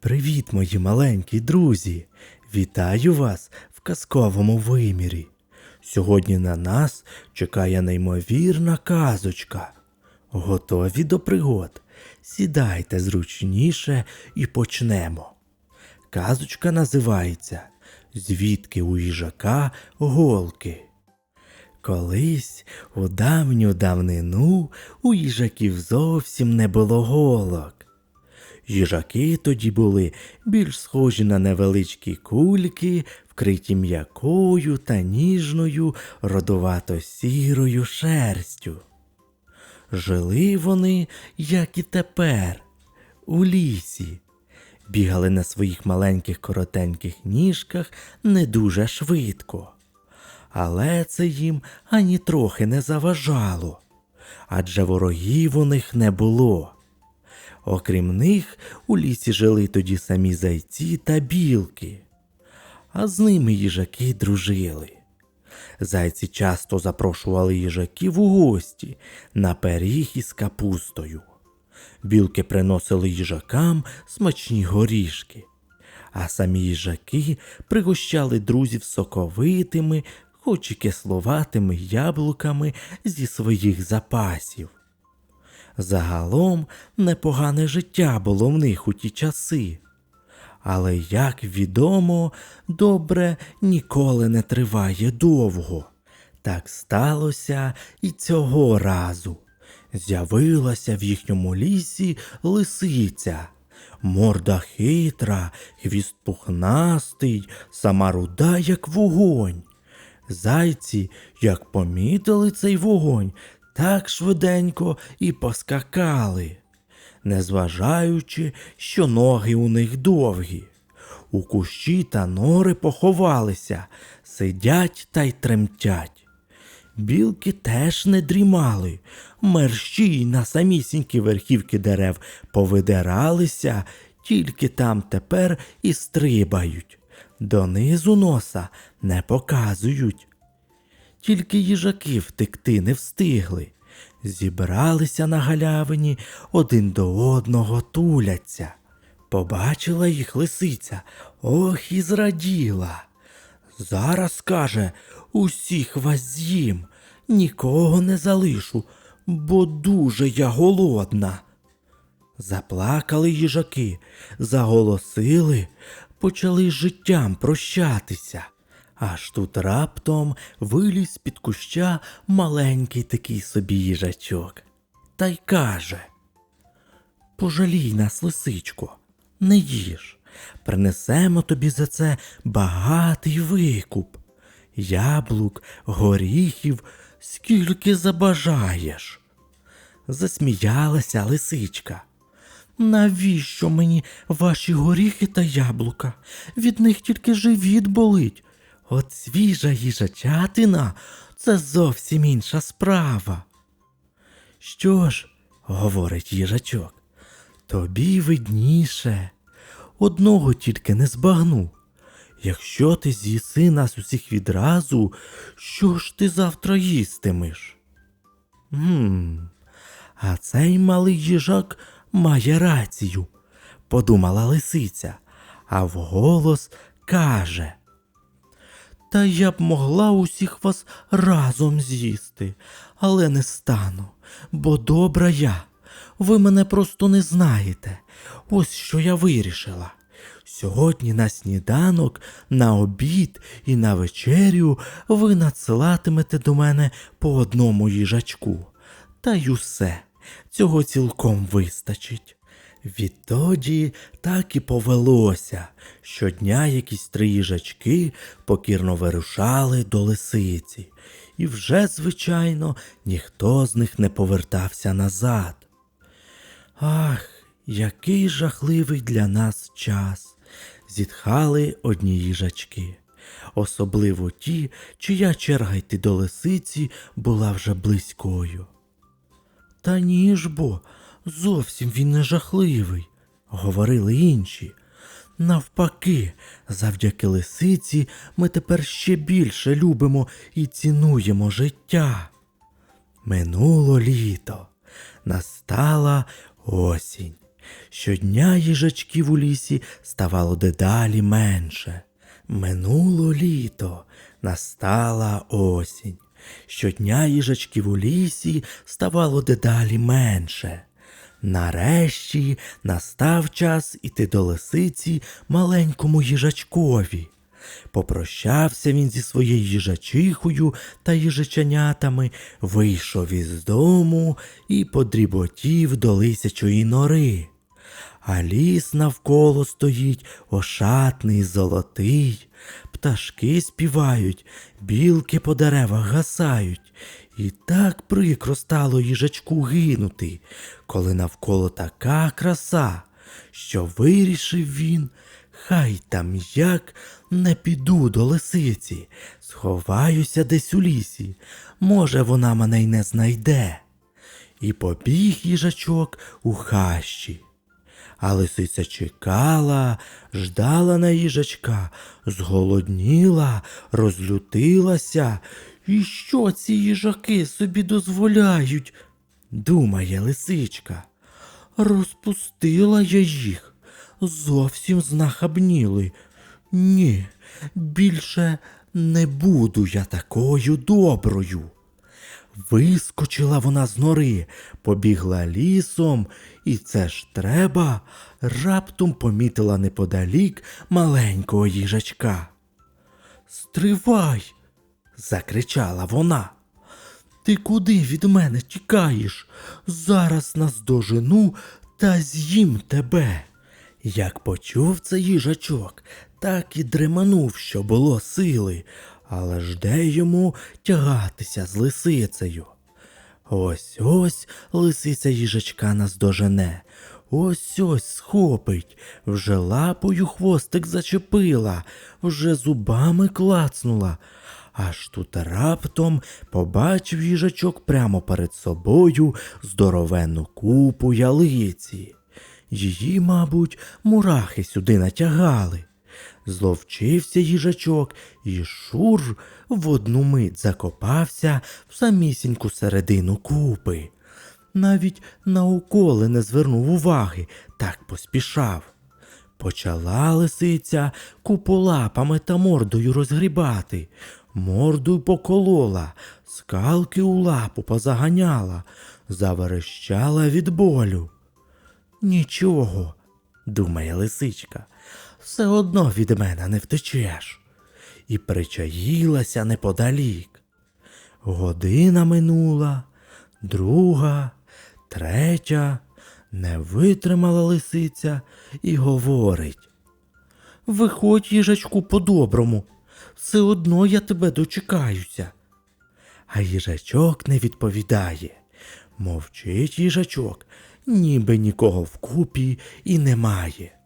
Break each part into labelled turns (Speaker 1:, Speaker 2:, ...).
Speaker 1: Привіт, мої маленькі друзі! Вітаю вас в казковому вимірі. Сьогодні на нас чекає неймовірна казочка. Готові до пригод? Сідайте зручніше і почнемо. Казочка називається Звідки у їжака голки. Колись у давню давнину у їжаків зовсім не було голок. Їжаки тоді були більш схожі на невеличкі кульки, вкриті м'якою та ніжною родовато-сірою шерстю. Жили вони, як і тепер, у лісі, бігали на своїх маленьких коротеньких ніжках не дуже швидко. Але це їм ані трохи не заважало, адже ворогів у них не було. Окрім них, у лісі жили тоді самі зайці та білки, а з ними їжаки дружили. Зайці часто запрошували їжаків у гості на пиріг із капустою. Білки приносили їжакам смачні горішки, а самі їжаки пригощали друзів соковитими, хоч і кисловатими яблуками зі своїх запасів. Загалом непогане життя було в них у ті часи. Але, як відомо, добре ніколи не триває довго. Так сталося і цього разу. З'явилася в їхньому лісі лисиця. Морда хитра, хвіст пухнастий, сама руда, як вогонь. Зайці, як помітили цей вогонь, так швиденько і поскакали, незважаючи, що ноги у них довгі. У кущі та нори поховалися, сидять та й тремтять. Білки теж не дрімали, мерщій на самісінькі верхівки дерев повидиралися, тільки там тепер і стрибають. Донизу носа не показують. Тільки їжаки втекти не встигли. Зібралися на галявині, один до одного туляться. Побачила їх лисиця, ох і зраділа. Зараз, каже, усіх вас з'їм, нікого не залишу, бо дуже я голодна. Заплакали їжаки, заголосили, почали життям прощатися. Аж тут раптом виліз з-під куща маленький такий собі їжачок. Та й каже Пожалій нас, лисичко, не їж. Принесемо тобі за це багатий викуп. Яблук, горіхів, скільки забажаєш. Засміялася лисичка. Навіщо мені ваші горіхи та яблука? Від них тільки живіт болить. От свіжа їжачатина це зовсім інша справа. Що ж, говорить їжачок, тобі видніше. Одного тільки не збагну. Якщо ти з'їси нас усіх відразу, що ж ти завтра їстимеш? Гм, а цей малий їжак має рацію, подумала лисиця, а вголос каже. Та я б могла усіх вас разом з'їсти, але не стану, бо добра я. Ви мене просто не знаєте. Ось що я вирішила. Сьогодні на сніданок, на обід і на вечерю ви надсилатимете до мене по одному їжачку. Та й усе, цього цілком вистачить. Відтоді так і повелося. Щодня якісь три їжачки покірно вирушали до лисиці, і вже, звичайно, ніхто з них не повертався назад. Ах, який жахливий для нас час, зітхали одні їжачки, особливо ті, чия черга йти до лисиці була вже близькою. Та ні ж бо, зовсім він не жахливий, говорили інші. Навпаки, завдяки лисиці ми тепер ще більше любимо і цінуємо життя. Минуло літо, настала осінь. Щодня їжачків у лісі ставало дедалі менше. Минуло літо, настала осінь. Щодня їжачків у лісі ставало дедалі менше. Нарешті настав час іти до лисиці маленькому їжачкові. Попрощався він зі своєю їжачихою та їжаченятами, вийшов із дому і подріботів до лисячої нори. А ліс навколо стоїть ошатний, золотий, пташки співають, білки по деревах гасають. І так прикро стало їжачку гинути, коли навколо така краса, що вирішив він, хай там як не піду до лисиці, сховаюся десь у лісі, може, вона мене й не знайде. І побіг їжачок у хащі. А лисиця чекала, ждала на їжачка, зголодніла, розлютилася. І що ці їжаки собі дозволяють? думає лисичка. Розпустила я їх, зовсім знахабніли. Ні, більше не буду я такою доброю. Вискочила вона з нори, побігла лісом, і це ж треба, раптом помітила неподалік маленького їжачка. Стривай, закричала вона. Ти куди від мене тікаєш? Зараз наздожену та з'їм тебе. Як почув це їжачок, так і дреманув, що було сили, але ж де йому тягатися з лисицею. Ось ось лисиця їжачка наздожене. Ось ось схопить, вже лапою хвостик зачепила, вже зубами клацнула. Аж тут раптом побачив їжачок прямо перед собою здоровенну купу ялиці. Її, мабуть, мурахи сюди натягали. Зловчився їжачок і шур в одну мить закопався в самісіньку середину купи. Навіть на уколи не звернув уваги, так поспішав. Почала лисиця купу лапами та мордою розгрібати, мордою поколола, скалки у лапу позаганяла, заверещала від болю. Нічого, думає лисичка, все одно від мене не втечеш. І причаїлася неподалік. Година минула, друга, третя, не витримала лисиця і говорить. Виходь, їжачку, по-доброму, все одно я тебе дочекаюся. А їжачок не відповідає. Мовчить їжачок, ніби нікого вкупі і немає.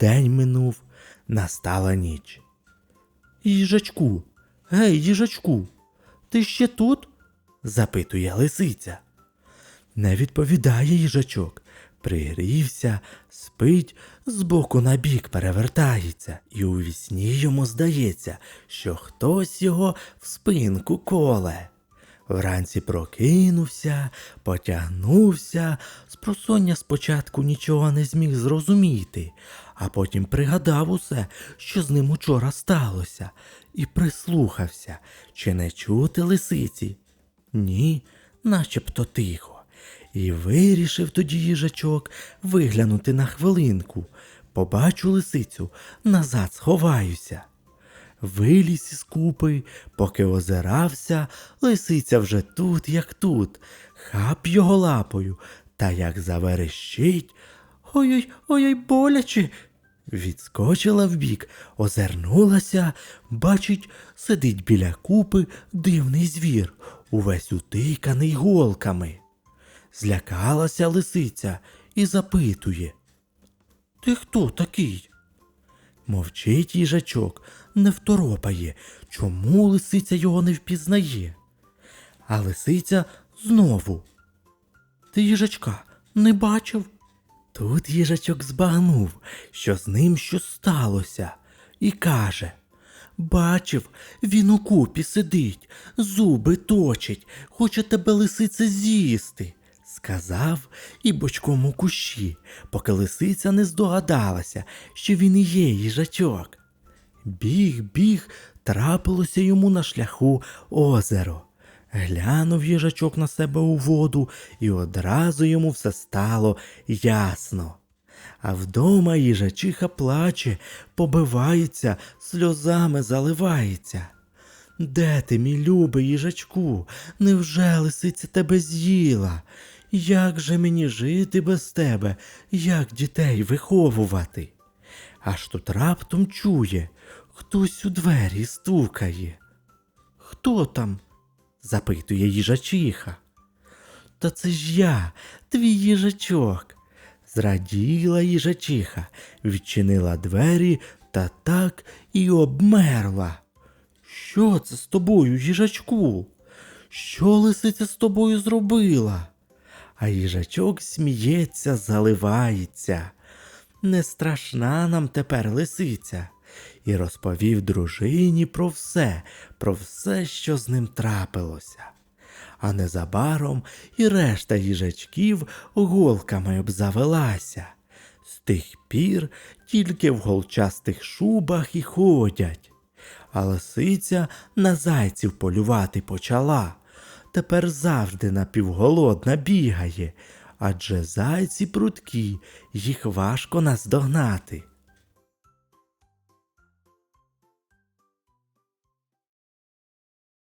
Speaker 1: День минув, настала ніч. Їжачку, гей, їжачку, ти ще тут? запитує лисиця. Не відповідає їжачок, пригрівся, спить, збоку на бік перевертається, і у вісні йому здається, що хтось його в спинку коле. Вранці прокинувся, потягнувся, з просоння спочатку нічого не зміг зрозуміти, а потім пригадав усе, що з ним учора сталося, і прислухався, чи не чути лисиці. Ні, начебто тихо. І вирішив тоді їжачок виглянути на хвилинку. Побачу лисицю, назад сховаюся. Виліз із купи, поки озирався, лисиця вже тут, як тут, хап його лапою, та як заверещить. Ой-ой, ой-ой, боляче. Відскочила вбік, озирнулася, бачить, сидить біля купи дивний звір, увесь утиканий голками. Злякалася лисиця і запитує. Ти хто такий? Мовчить їжачок, не второпає, чому лисиця його не впізнає. А лисиця знову. Ти їжачка не бачив? Тут їжачок збагнув, що з ним щось сталося, і каже Бачив, він у купі сидить, зуби точить, хоче тебе лисиця з'їсти. Сказав і бочком у кущі, поки лисиця не здогадалася, що він і є їжачок. Біг, біг, трапилося йому на шляху озеро. Глянув їжачок на себе у воду, і одразу йому все стало ясно. А вдома їжачиха плаче, побивається, сльозами заливається. Де ти, мій любий їжачку? Невже лисиця тебе з'їла? Як же мені жити без тебе? Як дітей виховувати? Аж тут раптом чує, хтось у двері стукає. Хто там? запитує їжачиха. Та це ж я, твій їжачок. Зраділа їжачиха, відчинила двері та так і обмерла. Що це з тобою, їжачку? Що лисиця з тобою зробила? А їжачок сміється, заливається. Не страшна нам тепер лисиця. І розповів дружині про все, про все, що з ним трапилося. А незабаром і решта їжачків голками обзавелася. З тих пір тільки в голчастих шубах і ходять. А лисиця на зайців полювати почала. Тепер завжди напівголодна бігає, адже зайці прудкі, їх важко наздогнати.